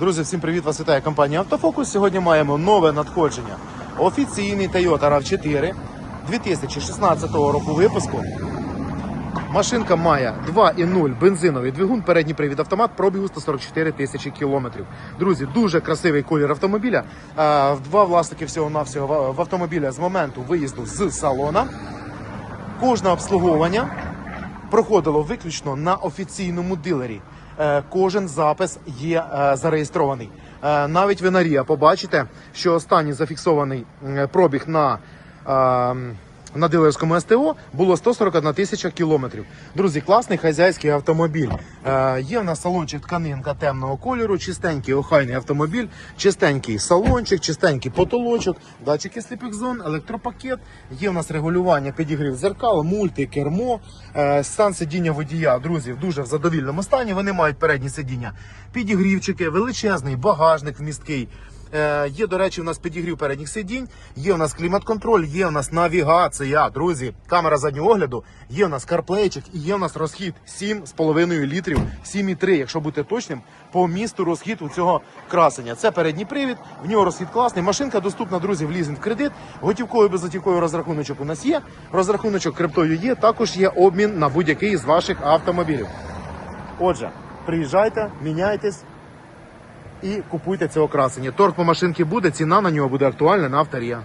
Друзі, всім привіт! Вас вітає компанія Автофокус. Сьогодні маємо нове надходження. Офіційний Toyota RAV4 2016 року випуску. Машинка має 2,0 бензиновий двигун, передній привід автомат, пробігу 144 тисячі кілометрів. Друзі, дуже красивий колір автомобіля. Два власники всього-навсього в автомобіля з моменту виїзду з салона. Кожне обслуговування проходило виключно на офіційному дилері. Е, Кожен запис є е, зареєстрований. Е, Навіть ви на Ріа побачите, що останній зафіксований пробіг на, е, на дилерському СТО було 141 тисяча кілометрів. Друзі, класний хазяйський автомобіль. Е, Є в нас салончик тканинка темного кольору, чистенький охайний автомобіль, чистенький салончик, чистенький потолочок, датчики сліпих зон, електропакет. Є в нас регулювання підігрів зеркал, мульти, кермо, е, стан сидіння водія. Друзі, дуже в задовільному стані. Вони мають передні сидіння, підігрівчики, величезний багажник вмісткий. Е, Є, до речі, у нас підігрів передніх сидінь, є у нас клімат-контроль, є у нас навігація, друзі, камера заднього огляду, є у нас карплейчик і є у нас розхід 7,5 літрів, 7,3, якщо бути точним, по місту розхід у цього красення. Це передній привід, в нього розхід класний. Машинка доступна, друзі, в лізинг кредит. Готівковий безготівковий розрахуночок у нас є. Розрахуночок криптою є. Також є обмін на будь-який з ваших автомобілів. Отже, приїжджайте, міняйтесь і купуйте це окрасення. Торг по машинці буде, ціна на нього буде актуальна на авторія.